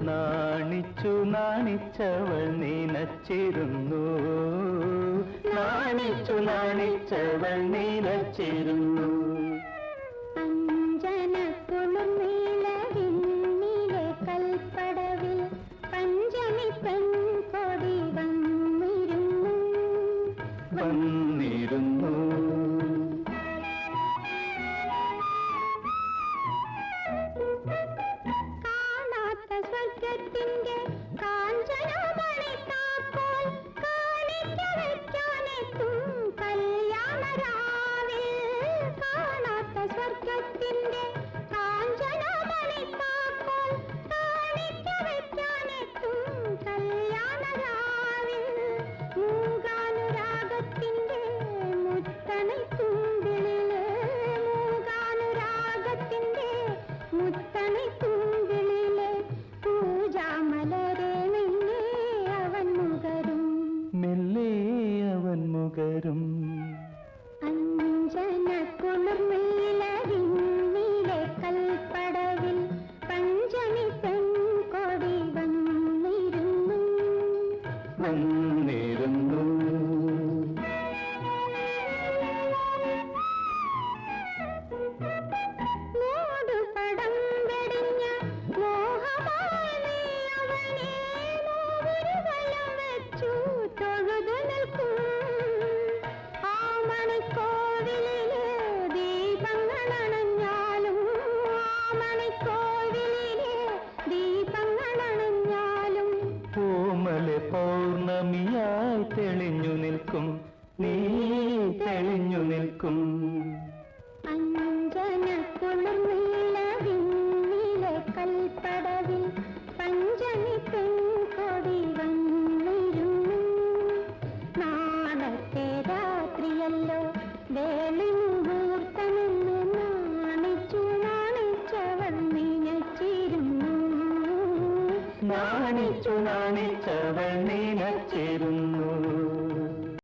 നാണിച്ചു നാണിച്ചവൾ നീനച്ചിരുന്നു. നാണിച്ചു നാണിച്ചവൾ നീനച്ചിരുന്നു. വന്നിരുന്നു. ತಿಂಗೆ അഞ്ചനക്കുളം അഞ്ചനക്കുളം കൽപ്പടവിൽ പഞ്ചമി പെൺകൊടി വന്നിരുന്നു. വന്നിരുന്നു. തൊഴുതു നിൽക്കൂ പൂമല പൗർണമിയായി തെളിഞ്ഞു നിൽക്കും. നീ നാണിച്ചു നാണിച്ചവൾ നിലച്ചിരുന്നു